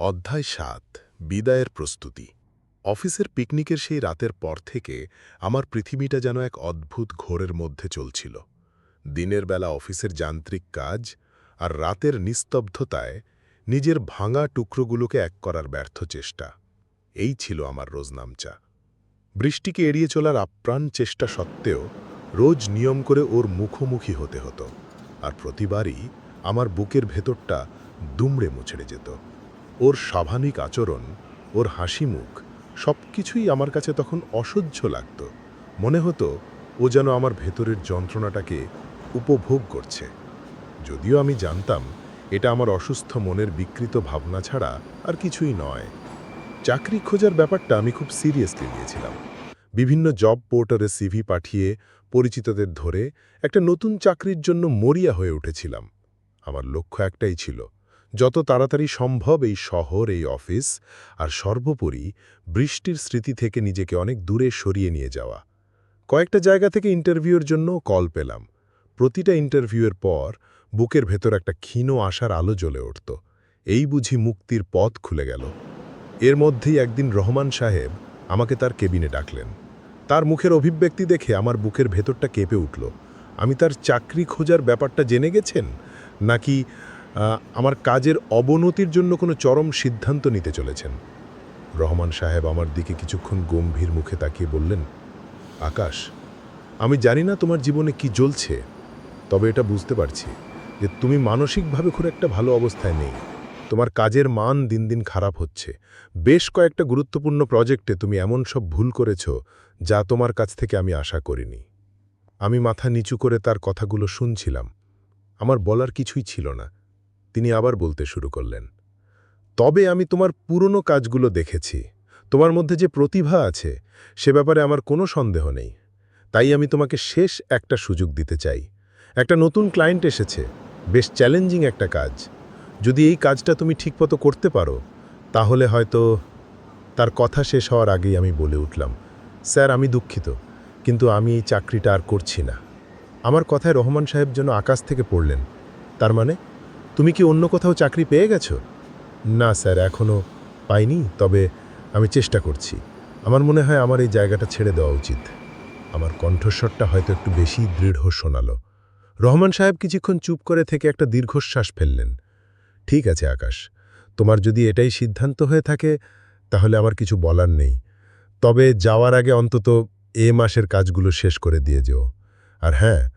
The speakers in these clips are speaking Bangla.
অধ্যায় সাত, বিদায়ের প্রস্তুতি। অফিসের পিকনিকের সেই রাতের পর থেকে আমার পৃথিবীটা যেন এক অদ্ভুত ঘোরের মধ্যে চলছিল। দিনের বেলা অফিসের যান্ত্রিক কাজ আর রাতের নিস্তব্ধতায় নিজের ভাঙা টুকরোগুলোকে এক করার ব্যর্থ চেষ্টা। এই ছিল আমার রোজনামচা। বৃষ্টিকে এড়িয়ে চলার আপ্রাণ চেষ্টা সত্ত্বেও রোজ নিয়ম করে ওর মুখোমুখি হতে হতো। আর প্রতিবারই আমার বুকের ভেতরটা দুমড়ে মুছড়ে যেত। ওর স্বাভাবিক আচরণ, ওর হাসি মুখ সব কিছুই আমার কাছে তখন অসহ্য লাগত। মনে হতো ও যেন আমার ভেতরের যন্ত্রণাটাকে উপভোগ করছে। যদিও আমি জানতাম এটা আমার অসুস্থ মনের বিকৃত ভাবনা ছাড়া আর কিছুই নয়। চাকরি খোঁজার ব্যাপারটা আমি খুব সিরিয়াসলি নিয়েছিলাম। বিভিন্ন জব পোর্টারে সিভি পাঠিয়ে, পরিচিতদের ধরে একটা নতুন চাকরির জন্য মরিয়া হয়ে উঠেছিলাম। আমার লক্ষ্য একটাই ছিল যত তাড়াতাড়ি সম্ভব এই শহর, এই অফিস, আর সর্বোপরি বৃষ্টির স্মৃতি থেকে নিজেকে অনেক দূরে সরিয়ে নিয়ে যাওয়া। কয়েকটা জায়গা থেকে ইন্টারভিউর জন্য কল পেলাম। প্রতিটা ইন্টারভিউয়ের পর বুকের ভেতর একটা ক্ষীণ আশার আলো জ্বলে উঠত। এই বুঝি মুক্তির পথ খুলে গেল। এর মধ্যেই একদিন রহমান সাহেব আমাকে তার কেবিনে ডাকলেন। তার মুখের অভিব্যক্তি দেখে আমার বুকের ভেতরটা কেঁপে উঠল। আমি তার চাকরি খোঁজার ব্যাপারটা জেনে গেছেন? নাকি আমার কাজের অবনতির জন্য কোনো চরম সিদ্ধান্ত নিতে চলেছেন। রহমান সাহেব আমার দিকে কিছুক্ষণ গম্ভীর মুখে তাকিয়ে বললেন, আকাশ, আমি জানি না তোমার জীবনে কি জ্বলছে, তবে এটা বুঝতে পারছি যে তুমি মানসিকভাবে খুব একটা ভালো অবস্থায় নেই। তোমার কাজের মান দিন দিন খারাপ হচ্ছে। বেশ কয়েকটা গুরুত্বপূর্ণ প্রজেক্টে তুমি এমন সব ভুল করেছ যা তোমার কাছ থেকে আমি আশা করিনি। আমি মাথা নিচু করে তার কথাগুলো শুনছিলাম। আমার বলার কিছুই ছিল না। তিনি আবার বলতে শুরু করলেন, তবে আমি তোমার পুরনো কাজগুলো দেখেছি। তোমার মধ্যে যে প্রতিভা আছে, সে ব্যাপারে আমার কোনো সন্দেহ নেই। তাই আমি তোমাকে শেষ একটা সুযোগ দিতে চাই। একটা নতুন ক্লায়েন্ট এসেছে, বেশ চ্যালেঞ্জিং একটা কাজ। যদি এই কাজটা তুমি ঠিকমতো করতে পারো, তাহলে হয়তো তার কথা শেষ হওয়ার আগেই আমি বলে উঠলাম, স্যার, আমি দুঃখিত, কিন্তু আমি এই চাকরিটা আর করছি না। আমার কথায় রহমান সাহেব যেন আকাশ থেকে পড়লেন, তার মানে তুমি কি অন্য কোথাও চাকরি পেয়ে গেছো? না, স্যার এখনও পাইনি, তবে আমি চেষ্টা করছি। আমার মনে হয় আমার এই জায়গাটা ছেড়ে দেওয়া উচিত। আমার কণ্ঠস্বরটা হয়তো একটু বেশি দৃঢ় শোনালো। রহমান সাহেব কিছুক্ষণ চুপ করে থেকে একটা দীর্ঘশ্বাস ফেললেন। ঠিক আছে, আকাশ, তোমার যদি এটাই সিদ্ধান্ত হয়ে থাকে, তাহলে আমার কিছু বলার নেই। তবে যাওয়ার আগে অন্তত এ মাসের কাজগুলো শেষ করে দিয়ে যেও। আর হ্যাঁ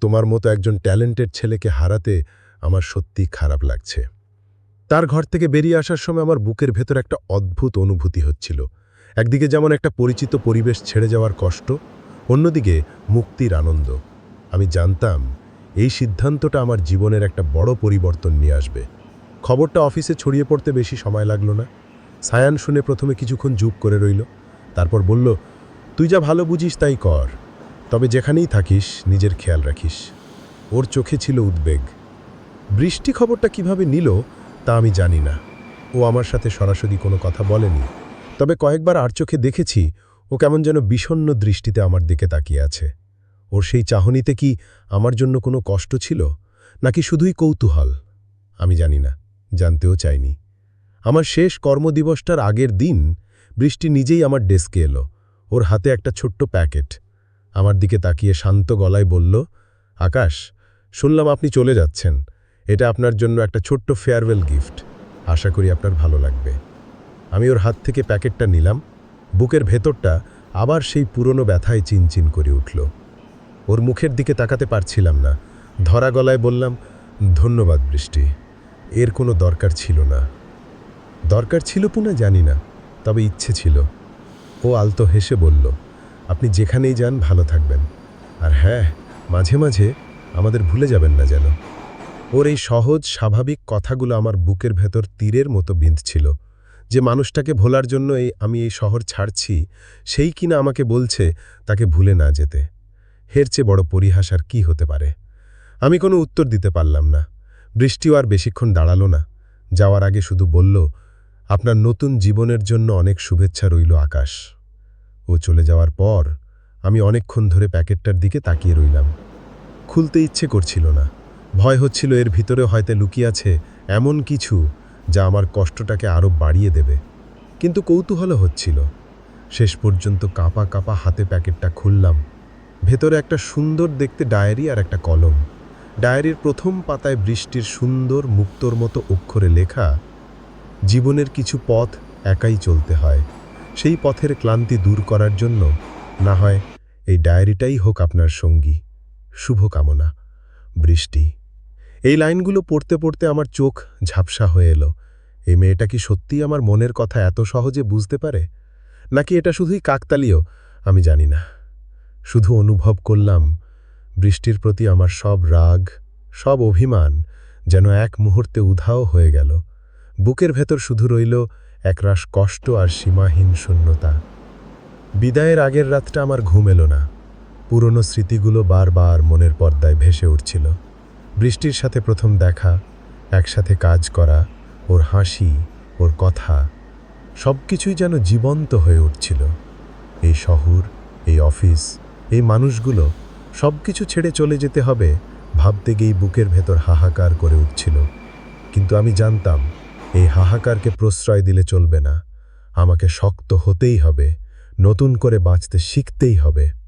তোমার মতো একজন ট্যালেন্টেড ছেলেকে হারাতে আমার সত্যি খারাপ লাগছে। তার ঘর থেকে বেরিয়ে আসার সময় আমার বুকের ভেতর একটা অদ্ভুত অনুভূতি হচ্ছিল। একদিকে যেমন একটা পরিচিত পরিবেশ ছেড়ে যাওয়ার কষ্ট, অন্যদিকে মুক্তির আনন্দ। আমি জানতাম, এই সিদ্ধান্তটা আমার জীবনের একটা বড় পরিবর্তন নিয়ে আসবে। খবরটা অফিসে ছড়িয়ে পড়তে বেশি সময় লাগল না। সায়ান শুনে প্রথমে কিছুক্ষণ চুপ করে রইল, তারপর বলল, তুই যা ভালো বুঝিস তাই কর। তবে যেখানেই থাকিস, নিজের খেয়াল রাখিস। ওর চোখে ছিল উদ্বেগ। বৃষ্টি খবরটা কীভাবে নিল, তা আমি জানি না। ও আমার সাথে সরাসরি কোনো কথা বলেনি। তবে কয়েকবার আর চোখে দেখেছি, ও কেমন যেন বিষণ্ণ দৃষ্টিতে আমার দিকে তাকিয়ে আছে। ওর সেই চাহনিতে কি আমার জন্য কোনো কষ্ট ছিল, নাকি শুধুই কৌতূহল? আমি জানি না, জানতেও চাইনি। আমার শেষ কর্মদিবসটার আগের দিন বৃষ্টি নিজেই আমার ডেস্কে এলো, ওর হাতে একটা ছোট্ট প্যাকেট। আমার দিকে তাকিয়ে শান্ত গলায় বলল, আকাশ, শুনলাম আপনি চলে যাচ্ছেন। এটা আপনার জন্য একটা ছোট্ট ফেয়ারওয়েল গিফট আশা করি আপনার ভালো লাগবে। আমি ওর হাত থেকে প্যাকেটটা নিলাম। বুকের ভেতরটা আবার সেই পুরনো ব্যথায় চিনচিন করে উঠল। ওর মুখের দিকে তাকাতে পারছিলাম না। ধরা গলায় বললাম, ধন্যবাদ বৃষ্টি। এর কোনো দরকার ছিল না। দরকার ছিল পুনা জানি না, তবে ইচ্ছে ছিল। ও আলতো হেসে বলল, আপনি যেখানেই যান ভালো থাকবেন। আর হ্যাঁ মাঝে মাঝে আমাদের ভুলে যাবেন না যেন। ওর এই সহজ, স্বাভাবিক কথাগুলো আমার বুকের ভেতর তীরের মতো বিঁধছিল যে মানুষটাকে ভোলার জন্য এই আমি এই শহর ছাড়ছি, সেই কিনা আমাকে বলছে তাকে ভুলে না যেতে। হের চেয়ে বড় পরিহাস আর কী হতে পারে? আমি কোনো উত্তর দিতে পারলাম না। বৃষ্টিও আর বেশিক্ষণ দাঁড়াল না। যাওয়ার আগে শুধু বলল, আপনার নতুন জীবনের জন্য অনেক শুভেচ্ছা রইল আকাশ। ও চলে যাওয়ার পর আমি অনেকক্ষণ ধরে প্যাকেটটার দিকে তাকিয়ে রইলাম। খুলতে ইচ্ছে করছিল না। ভয় হচ্ছিল এর ভিতরে হয়তো লুকিয়ে আছে এমন কিছু যা আমার কষ্টটাকে আরও বাড়িয়ে দেবে। কিন্তু কৌতূহল হচ্ছিল। শেষ পর্যন্ত কাঁপা কাঁপা হাতে প্যাকেটটা খুললাম। ভেতরে একটা সুন্দর দেখতে ডায়েরি আর একটা কলম। ডায়েরির প্রথম পাতায় বৃষ্টির সুন্দর মুক্তোর মতো অক্ষরে লেখা, জীবনের কিছু পথ একাই চলতে হয়। সেই পথের ক্লান্তি দূর করার জন্য না হয় এই ডায়েরিটাই হোক আপনার সঙ্গী। শুভকামনা। বৃষ্টি। এই লাইনগুলো পড়তে পড়তে আমার চোখ ঝাপসা হয়ে এলো। এই মেয়েটা কি সত্যিই আমার মনের কথা এত সহজে বুঝতে পারে? নাকি এটা শুধুই কাকতালীয়? আমি জানি না। শুধু অনুভব করলাম, বৃষ্টির প্রতি আমার সব রাগ, সব অভিমান যেন এক মুহূর্তে উধাও হয়ে গেল। বুকের ভেতর শুধু রইল একরাশ কষ্ট আর সীমাহীন শূন্যতা। বিদায়ের আগের রাতটা আমার ঘুম এলো না। পুরনো স্মৃতিগুলো বারবার মনের পর্দায় ভেসে উঠছিল। বৃষ্টির সাথে প্রথম দেখা, একসাথে কাজ করা, ওর হাসি, ওর কথা সব কিছুই যেন জীবন্ত হয়ে উঠছিল। এই শহর, এই অফিস, এই মানুষগুলো সব কিছু ছেড়ে চলে যেতে হবে ভাবতে গিয়েই বুকের ভেতর হাহাকার করে উঠছিল। কিন্তু আমি জানতাম, এই হাহাকারকে প্রশ্রয় দিলে চলবে না। আমাকে শক্ত হতেই হবে, নতুন করে বাঁচতে শিখতেই হবে।